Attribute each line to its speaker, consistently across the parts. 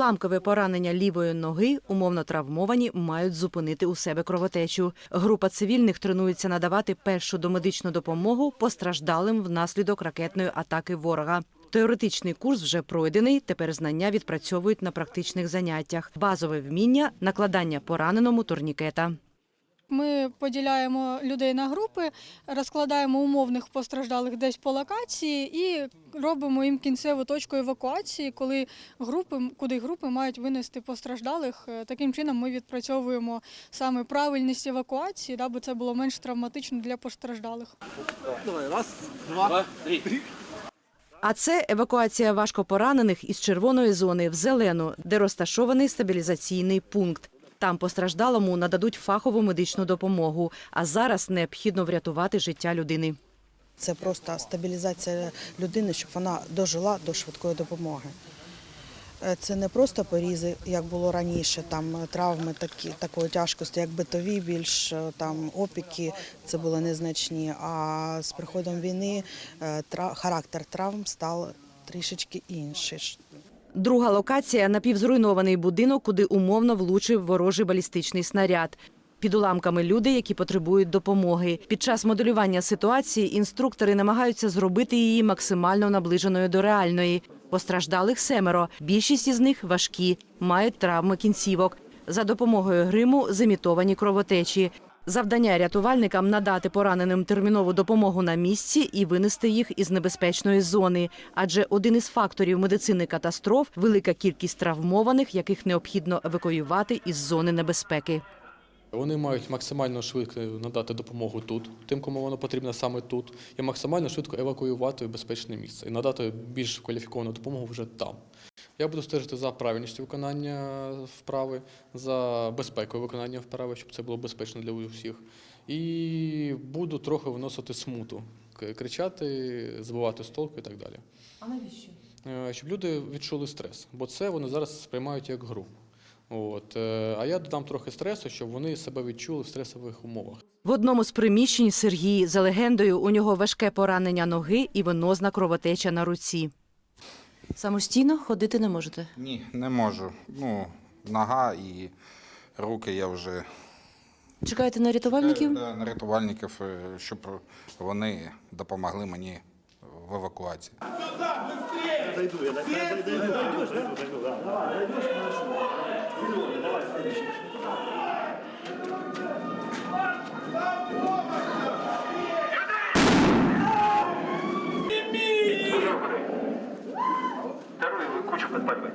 Speaker 1: Уламкове поранення лівої ноги умовно травмовані мають зупинити у себе кровотечу. Група цивільних тренується надавати першу домедичну допомогу постраждалим внаслідок ракетної атаки ворога. Теоретичний курс вже пройдений. Тепер знання відпрацьовують на практичних заняттях. Базове вміння накладання пораненому турнікета.
Speaker 2: Ми поділяємо людей на групи, розкладаємо умовних постраждалих десь по локації і робимо їм кінцеву точку евакуації, коли групи, куди групи мають винести постраждалих. Е, Таким чином ми відпрацьовуємо саме правильність евакуації, даби це було менш травматично для постраждалих.
Speaker 1: А це евакуація важкопоранених із червоної зони в зелену, де розташований стабілізаційний пункт. Там постраждалому нададуть фахову медичну допомогу. А зараз необхідно врятувати життя людини.
Speaker 3: Це просто стабілізація людини, щоб вона дожила до швидкої допомоги. Е, Це не просто порізи, як було раніше, там е, травми такі, такої тяжкості, як битові, більш е, там опіки, це були незначні. А з приходом війни характер травм став трішечки інший.
Speaker 1: Друга локація напівзруйнований будинок, куди умовно влучив ворожий балістичний снаряд. Під уламками люди, які потребують допомоги. Під час моделювання ситуації інструктори намагаються зробити її максимально наближеною до реальної. Постраждалих семеро. Більшість із них важкі, мають травми кінцівок. За допомогою гриму замітовані кровотечі. Завдання рятувальникам надати пораненим термінову допомогу на місці і винести їх із небезпечної зони. Адже один із факторів медицини катастроф велика кількість травмованих, яких необхідно евакуювати із зони небезпеки.
Speaker 4: Вони мають максимально швидко надати допомогу тут, тим, кому воно потрібно саме тут, і максимально швидко евакуювати в безпечне місце і надати більш кваліфіковану допомогу вже там. Я буду стежити за правильністю виконання вправи, за безпекою виконання вправи, щоб це було безпечно для усіх. І буду трохи виносити смуту, кричати, збивати з толку і так далі.
Speaker 1: А навіщо?
Speaker 4: Е, Щоб люди відчули стрес, бо це вони зараз сприймають як гру. От. е, А я додам трохи стресу, щоб вони себе відчули в стресових умовах.
Speaker 1: В одному з приміщень Сергій за легендою у нього важке поранення ноги і венозна кровотеча на руці. Самостійно ходити не можете.
Speaker 5: Ні, не можу. Ну, нога і руки я вже
Speaker 1: Чекаєте на рятувальників?
Speaker 5: Да, на рятувальників, е, щоб вони допомогли мені в евакуації.
Speaker 6: Кучу подпаливать.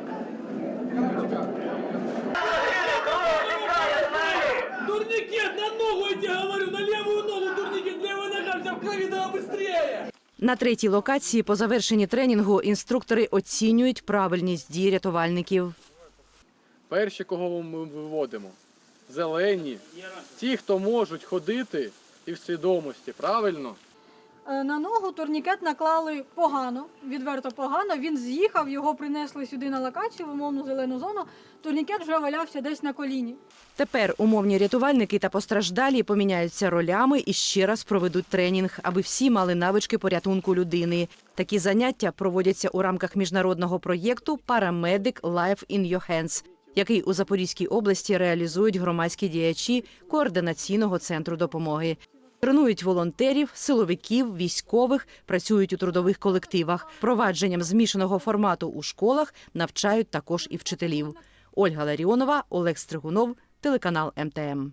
Speaker 7: Турникет на ногу, я тебе говорю, на левую ногу турникет, левая нога вся в крови, давай быстрее!
Speaker 1: На третій локації по завершенні тренінгу інструктори оцінюють правильність дій рятувальників.
Speaker 4: Перші, кого ми виводимо, зелені, ті, хто можуть ходити і в свідомості, правильно?
Speaker 2: Е, На ногу турнікет наклали погано, відверто погано. Він з'їхав, його принесли сюди на локацію в умовну зелену зону. Турнікет вже валявся десь на коліні.
Speaker 1: Тепер умовні рятувальники та постраждалі поміняються ролями і ще раз проведуть тренінг, аби всі мали навички порятунку людини. Такі заняття проводяться у рамках міжнародного проєкту Paramedic Life in Your Hands, який у Запорізькій області реалізують громадські діячі координаційного центру допомоги. Тренують волонтерів, силовиків, військових, працюють у трудових колективах. Провадженням змішаного формату у школах навчають також і вчителів. Ольга Ларіонова, Олег Стригунов, телеканал МТМ.